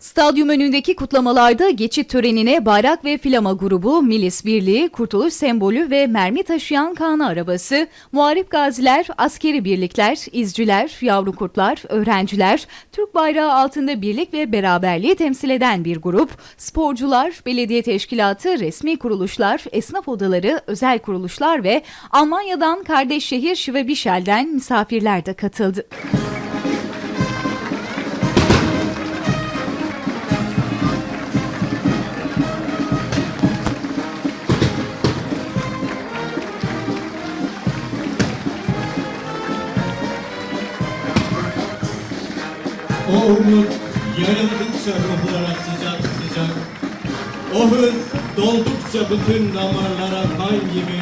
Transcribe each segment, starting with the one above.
Stadyum önündeki kutlamalarda geçit törenine bayrak ve flama grubu, Milis Birliği, Kurtuluş Sembolü ve mermi taşıyan Kana arabası, muharip gaziler, askeri birlikler, izciler, yavru kurtlar, öğrenciler, Türk bayrağı altında birlik ve beraberliği temsil eden bir grup, sporcular, belediye teşkilatı, resmi kuruluşlar, esnaf odaları, özel kuruluşlar ve Almanya'dan kardeş şehir Schwäbischel'den misafirler de katıldı. O umut yayıldıkça ruhlara sıcak sıcak. O hız doldukça bütün damarlara kan gibi.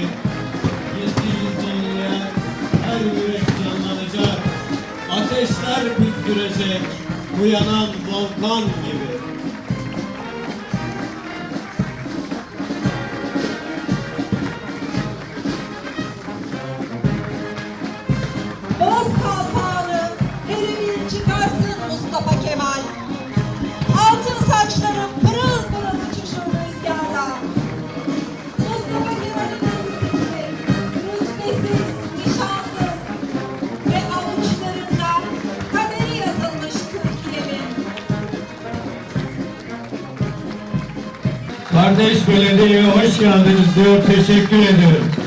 Gizli gizli inleyen her yürek canlanacak. Ateşler püskürecek uyanan volkan gibi Kardeş belediyeye hoş geldiniz diyor teşekkür ediyorum.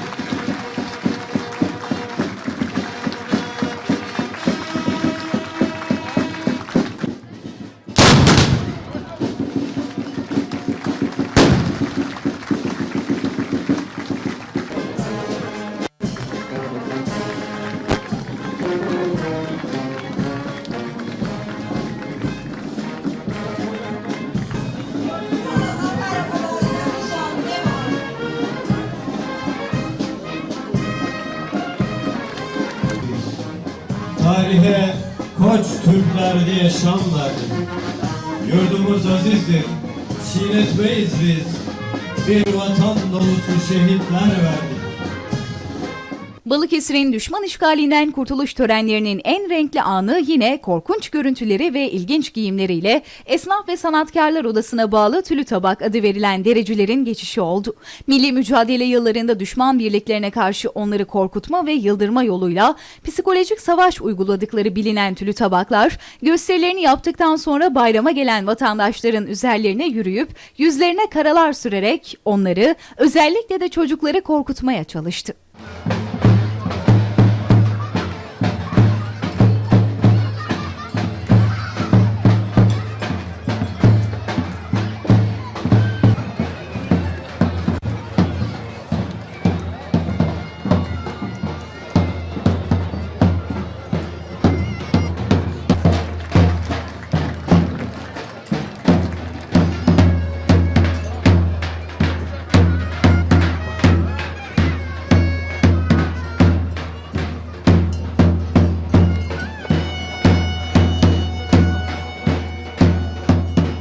Tarihe koç Türkler diye şan verdik. Yurdumuz azizdir, çiğnetmeyiz biz. Bir vatan dolusu şehitler verdik. Balıkesir'in düşman işgalinden kurtuluş törenlerinin en renkli anı yine korkunç görüntüleri ve ilginç giyimleriyle Esnaf ve Sanatkarlar Odası'na bağlı Tülü Tabak adı verilen derecilerin geçişi oldu. Milli mücadele yıllarında düşman birliklerine karşı onları korkutma ve yıldırma yoluyla psikolojik savaş uyguladıkları bilinen Tülü Tabaklar gösterilerini yaptıktan sonra bayrama gelen vatandaşların üzerlerine yürüyüp yüzlerine karalar sürerek onları özellikle de çocukları korkutmaya çalıştı.